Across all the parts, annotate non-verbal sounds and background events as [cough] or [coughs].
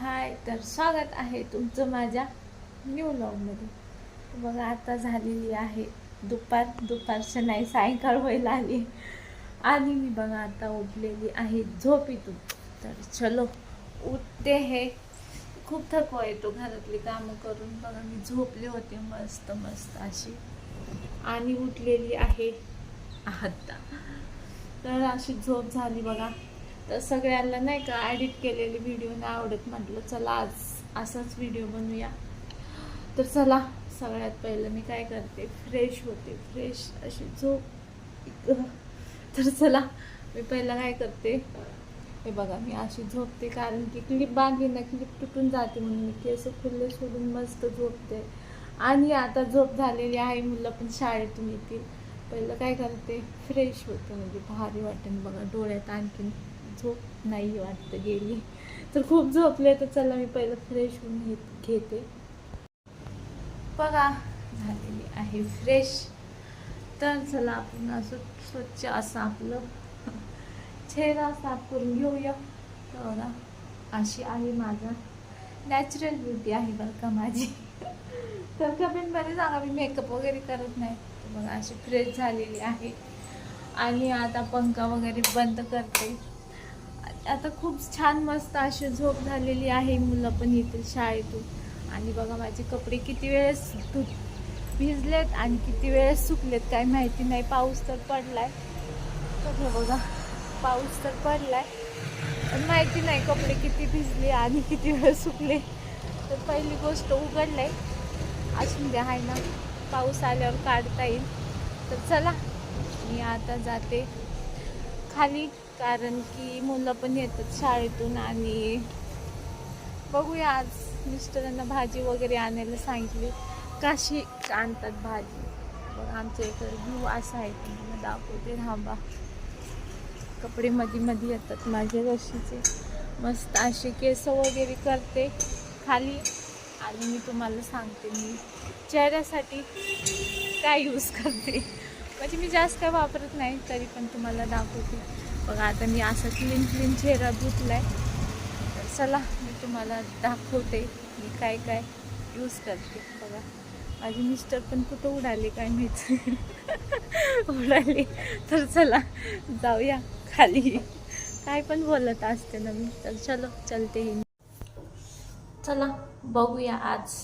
हाय तर स्वागत आहे तुमचं माझ्या न्यू लॉगमध्ये बघा आता झालेली आहे दुपार दुपारचं नाही सायंकाळ व्हायला आली. आणि मी बघा आता उठलेली आहे झोपेतून. तर चलो उठते हे. खूप थकवा येतो घरातली कामं करून. बघा मी झोपले होते मस्त मस्त अशी. आणि उठलेली आहे आता तर अशी झोप झाली बघा. तर सगळ्यांना नाही का ॲडिट केलेले व्हिडिओ नाही आवडत. म्हटलं चला आज असाच व्हिडिओ बनवूया. तर चला सगळ्यात पहिलं मी काय करते फ्रेश होते. फ्रेश अशी झोप. तर चला मी पहिलं काय करते हे बघा मी अशी झोपते कारण की क्लिप बांधली ना क्लिप तुटून जाते म्हणून मी केस खुल्ले सोडून मस्त झोपते. आणि आता झोप झालेली आहे मुलं पण शाळेतून येतील. पहिलं काय करते फ्रेश होते म्हणजे भारी वाटेन बघा डोळ्यात आणखीन झोप नाही वाटतं गेली. तर खूप झोपले तर चला मी पहिलं फ्रेश होऊन घेत घेते. बघा झालेली आहे फ्रेश तर चला आपण असं स्वच्छ असं आपलं चेहरा साफ करून घेऊया. तर बघा अशी आहे माझा नॅचरल ब्युटी आहे बरं का माझी. तर कमेंटमध्ये सांगा मी मेकअप वगैरे करत नाही. तर बघा अशी फ्रेश झालेली आहे. आणि आता पंखा वगैरे बंद करते. आता खूप छान मस्त अशी झोप झालेली आहे मुलं पण येतील शाळेतून. आणि बघा माझे कपडे किती वेळेस धु भिजलेत आणि किती वेळेस सुकलेत काय माहिती नाही. पाऊस तर पडलाय. तर बघा पाऊस तर पडलाय. पण माहिती नाही कपडे किती भिजले आणि किती वेळ सुकले. तर पहिली गोष्ट उघडलंय. असून द्या आहे ना पाऊस आल्यावर काढता येईल. तर चला मी आता जाते. खाली कारण की मुलं पण येतात शाळेतून आणि बघूया आज मिस्टरांना भाजी वगैरे आणायला सांगितली. काशी आणतात भाजी? बघ आमच्या इकडे व्ह्यू असा आहे तुम्हाला दाखवते. थांबा. कपडे मध्ये मध्ये येतात माझे रशीचे मस्त असे केस वगैरे करते खाली. आणि मी तुम्हाला सांगते मी चेहऱ्यासाठी काय यूज करते. म्हणजे मी जास्त काय वापरत नाही तरी पण तुम्हाला दाखवते. बघा आता मी असा क्लीन क्लीन चेहरा धुतलाय. तर चला मी तुम्हाला दाखवते मी काय काय यूज करते. बघा माझे मिस्टर पण कुठं उडाले काय माहीत? [laughs] उडाले. तर चला जाऊया खाली. काय पण बोलत असते ना मी तर चलो चलते ही. चला बघूया आज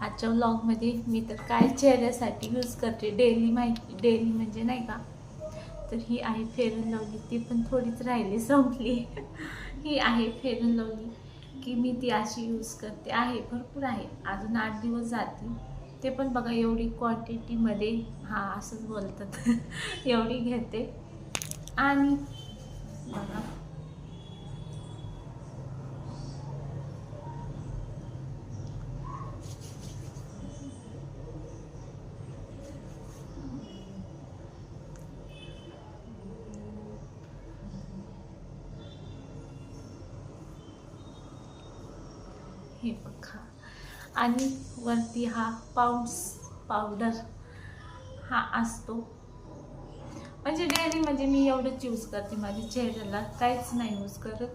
आजच्या व्लॉगमध्ये मी तर काय चेहऱ्यासाठी यूज करते. डेली माहिती डेली म्हणजे नाही का? तर ही आहे फेरून लवली ती पण थोडीच राहिली संपली. ही आहे फेरून लवली की मी ती अशी यूज करते. आहे भरपूर आहे. अजून आठ दिवस जाते ते पण बघा एवढी क्वांटिटीमध्ये हां असंच बोलतात. [laughs] एवढी घेते. आणि बघा हे बघा. आणि वरती हा पाऊंड्स पावडर हा असतो. म्हणजे डेअरी म्हणजे मी एवढंच यूज करते. माझ्या चेहऱ्याला काहीच नाही यूज करत.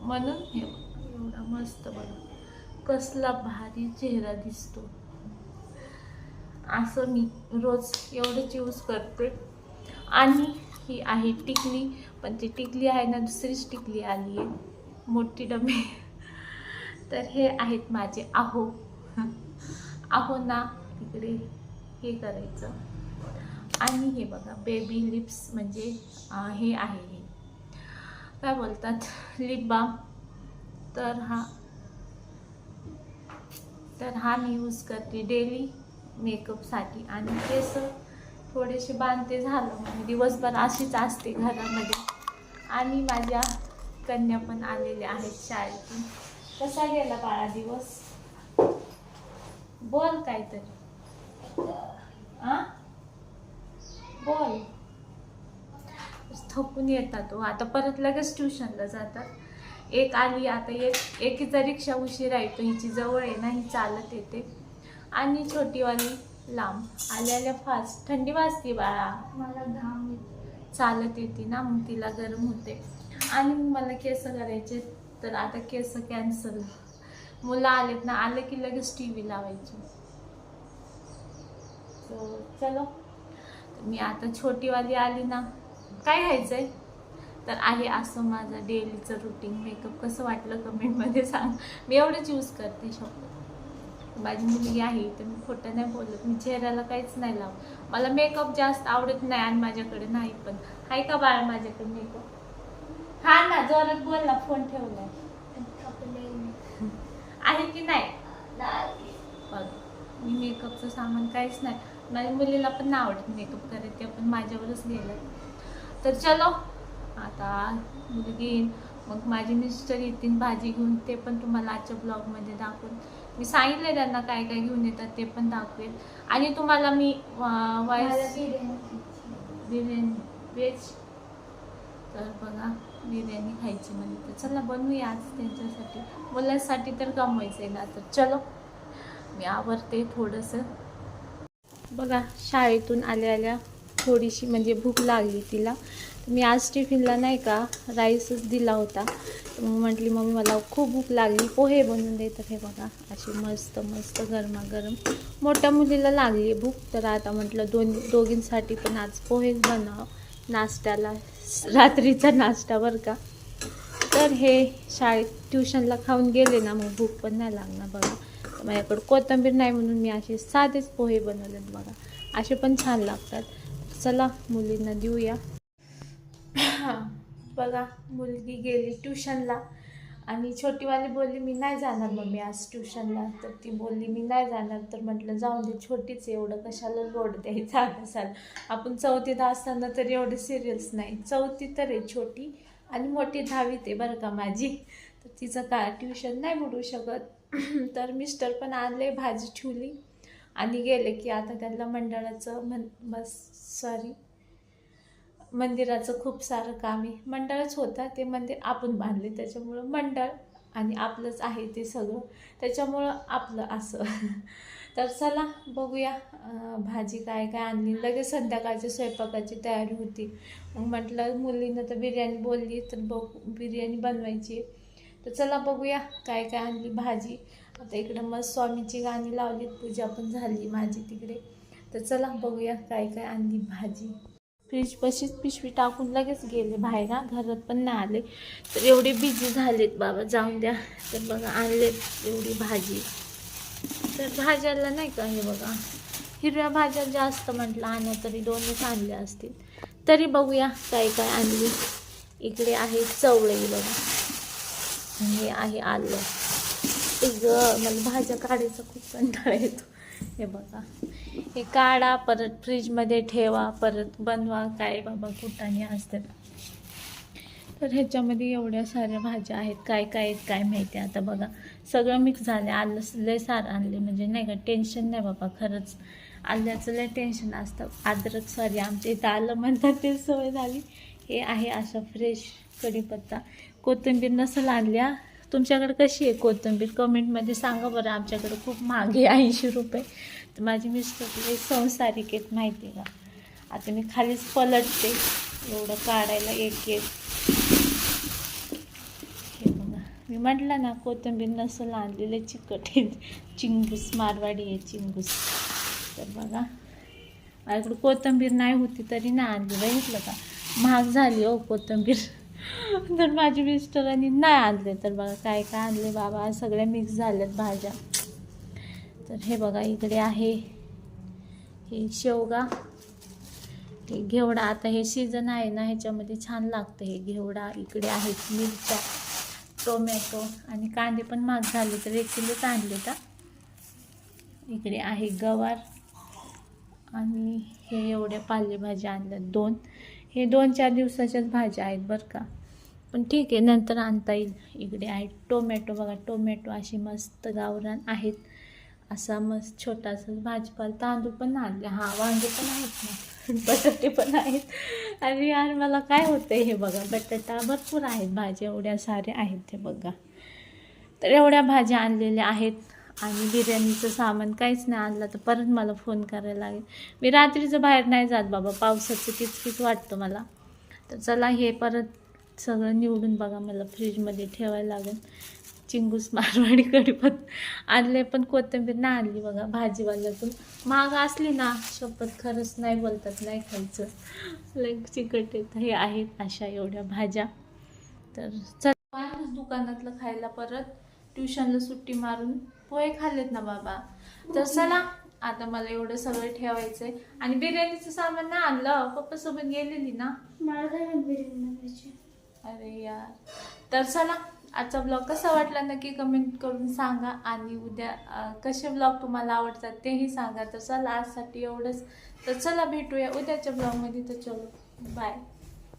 म्हणून हे एवढा मस्त बघा. कसला भारी चेहरा दिसतो. असं मी रोज एवढंच यूज करते. आणि ही आहे टिकली. पण ती टिकली आहे ना दुसरीच टिकली आली आहे मोठी डबी तर हे आहेत माझे आहो. आहो ना तिकडे हे करायचं. आणि हे बघा बेबी लिप्स म्हणजे हे आहे हे. काय बोलतात? लिप बाम तर हा तर हा मी यूज करते डेली मेकअपसाठी आणि केस थोडेसे बांधते झालं. म्हणजे दिवसभर अशीच असते घरामध्ये. आणि माझ्या कन्या पण आलेल्या आहेत शाळेतून. कसा गेला बाळा दिवस? बोल काहीतरी. आ? बोल. थकून येतात तो आता परत लगेच ट्युशनला जातात. एक आली आता एक एकीचा रिक्षा उशिरा येतो हिची जवळ आहे ना ही चालत येते. आणि छोटीवाली लांब. आल्या आल्या फास्ट. थंडी वाजते बाळा. मला घाम. चालत येते ना मग तिला गरम होते. आणि मला केस करायचे तर आता केस कॅन्सल मुलं आलेत ना आले की लगेच टी व्ही लावायची. So, चलो. मी आता छोटीवाली आली ना. काय घ्यायचंय तर आहे असं माझं डेलीचं रुटीन मेकअप कसं वाटलं कमेंटमध्ये सांग. मी एवढंच यूज करते शॉप माझी मुलगी आहे तर मी खोटं नाही बोलत. मी चेहऱ्याला काहीच नाही लावत. मला मेकअप जास्त आवडत नाही आणि माझ्याकडे नाही पण. आहे का बाळा माझ्याकडे मेकअप हा ना जोरात बोल ना फोन ठेवलाय आहे की नाही? बघ मी मेकअपचं सामान काहीच नाही. माझ्या मुलीला पण नाही आवडत मेकअप करायचं ते पण माझ्यावरच गेलं तर चलो आता मुलगी येईन. मग माझे मिस्टर येतील भाजी घेऊन ते पण तुम्हाला आजच्या ब्लॉगमध्ये दाखवेल मी सांगितले त्यांना काय काय घेऊन येतात ते पण दाखवेल. आणि तुम्हाला मी वाईस बिर्याणी व्हेज? तर बघा. बिर्याणी खायची म्हणजे तर चला बनवूया आज त्यांच्यासाठी. मुलांसाठी तर कमवायचं आहे ना तर चलो. मी आवरते थोडंसं. बघा शाळेतून आल्या आल्या थोडीशी म्हणजे भूक लागली तिला. मी आज टिफिनला नाही का राईसच दिला होता. तर मग म्हटली मम्मी मला खूप भूक लागली. पोहे बनवून दे तर हे बघा. अशी मस्त मस्त गरमागरम मोठ्या मुलीला लागली भूक. तर आता म्हटलं दोन दोघींसाठी पण आज पोहेच बनावं नाश्त्याला. रात्रीचा नाश्ता बरं का. तर हे शाळेत ट्युशनला खाऊन गेले ना मग भूक पण नाही लागणार बघा. माझ्याकडं कोथंबीर कोथिंबीर नाही म्हणून मी असे साधेच पोहे बनवलेत बघा. असे पण छान लागतात. चला मुलींना देऊया. [coughs] बघा मुलगी गेली ट्युशनला. आणि छोटीवाली बोलली मी नाही जाणार मम्मी आज ट्युशनला. तर ती बोलली मी नाही जाणार. तर म्हटलं जाऊन दे छोटीच एवढं कशाला लोड द्यायचा असाल? आपण चौथीत असताना तर एवढे सिरियल्स नाही. चौथी तर आहे छोटी आणि मोठी दहावीत आहे बरं का माझी. तर तिचं का ट्युशन नाही बुडू शकत? [clears throat] तर मिस्टर पण आणले भाजी ठेवली आणि गेले की आता त्यांना मंडळाचं म्हण बस सॉरी मंदिराचं खूप सारं काम आहे. मंडळच होता ते मंदिर आपण बांधले. त्याच्यामुळं मंडळ आणि आपलंच आहे ते सगळं. त्याच्यामुळं आपलं असं. तर चला बघूया भाजी काय काय आणली. लगेच संध्याकाळची स्वयंपाकाची तयारी होती. मग म्हटलं मुलीनं तर बिर्याणी बोलली तर बघू बिर्याणी बनवायची तर चला बघूया काय काय आणली भाजी. आता इकडं मग स्वामीची गाणी लावलीत. पूजा पण झाली माझी तिकडे. तर चला बघूया काय काय आणली भाजी. फ्रीज पशीच पिशवी टाकून लगेच गेले. बाहेर घरात पण नाही आले. तर एवढे बिझी झालेत बाबा जाऊन द्या. तर बघा आणलेत एवढी भाजी. तर भाज्याला नाही का हे बघा हिरव्या भाज्या जास्त म्हटलं आणा तरी दोनच आणल्या असतील. तरी बघूया काय काय आणली. इकडे आहे चवळे बघा. आणि हे आहे आलं. एक मला भाज्या काढायचा खूप कंटाळा येतो. हे बघा. हे काढा परत फ्रीजमध्ये ठेवा परत बनवा काय बाबा कुटाने असतात तर ह्याच्यामध्ये एवढ्या साऱ्या भाज्या आहेत. काय काय आहेत काय माहिती आता बघा सगळं मिक्स झालं आलं लय सार आणले म्हणजे नाही का टेन्शन नाही बाबा खरंच. आल्याचं लय टेन्शन असतं. अद्रक सॉरी आमच्या इथं आलं म्हणतात ते सवय झाली. हे आहे अशा फ्रेश कढीपत्ता. कोथिंबीर नसेल आणल्या तुमच्याकडे कशी आहे कोथिंबीर? कमेंटमध्ये सांगा बरं. आमच्याकडे खूप मागे ऐंशी रुपये. तर माझी मिस्टर संसारिक आहेत माहिती आहे का? आता मी खालीच पलटते. एवढं काढायला एक एक. हे बघा. मी म्हटलं ना कोथिंबीर नसेल आणलेले चिकट आहे. चिंगूस मारवाडी आहे चिंगूस. तर बघा. माझ्याकडे कोथिंबीर नाही होती तरी ना आणली. बघितलं का? महाग झाली हो कोथिंबीर. [laughs] तर माझी मिस्टरांनी नाही आणले. तर बघा काय काय आणले बाबा. सगळ्या मिक्स झाल्यात भाज्या. तर हे बघा इकडे आहे हे शेवगा. हे घेवडा. आता हे सीझन आहे ना ह्याच्यामध्ये छान लागतं हे घेवडा. इकडे आहेत मिरच्या टोमॅटो आणि कांदे पण महाग झाले तर एक किलोच आणले का? इकडे आहे गवार आणि हे एवढ्या पालेभाज्या आणल्यात दोन. हे दोन चार दिवसाच्याच भाज्या आहेत बरं का. पण ठीक आहे नंतर आणता येईल. इकडे आहे टोमॅटो बघा टोमॅटो अशी मस्त गावरान आहेत. असा मस्त छोटासा भाजीपाला तांदूळ पण आणले. हा वांगे पण आहेत ना [laughs] बटाटे पण आहेत. आणि यार मला काय होतं हे बघा बटाटा भरपूर आहेत भाज्या एवढ्या साऱ्या आहेत हे बघा. तर एवढ्या भाज्या आणलेल्या आहेत आणि बिर्याणीचं सामान काहीच नाही आणलं तर परत मला फोन करायला लागेल. मी रात्रीचं बाहेर नाही जात बाबा पावसाचं किचकिच वाटतं मला. तर चला हे परत सगळं निवडून बघा मला फ्रीजमध्ये ठेवायला लागेल. चिंगूस मारवाडी कडीपत आणले पण कोथिंबीर नाही आणली बघा भाजीवाल्यातून. महाग असली ना शपथ खरंच नाही बोलतात नाही खायचं. लाईक चिकट येत हे आहेत अशा एवढ्या भाज्या. तर चल दुकानातलं खायला परत. ट्युशनला सुट्टी मारून पोहे खाल्लेत ना बाबा. तर चला आता मला एवढं सगळं ठेवायचंय. आणि बिर्याणीचं सामान नाही आणलं पप्पासोबत गेलेली ना. मला काय बिर्याणी अरे यार. तर चला आजचा ब्लॉग कसा वाटला नक्की कमेंट करून सांगा आणि उद्या कसे ब्लॉग तुम्हाला आवडतात तेही सांगा. तर चला आजसाठी एवढंच. तर चला भेटूया उद्याच्या ब्लॉगमध्ये तर चलो बाय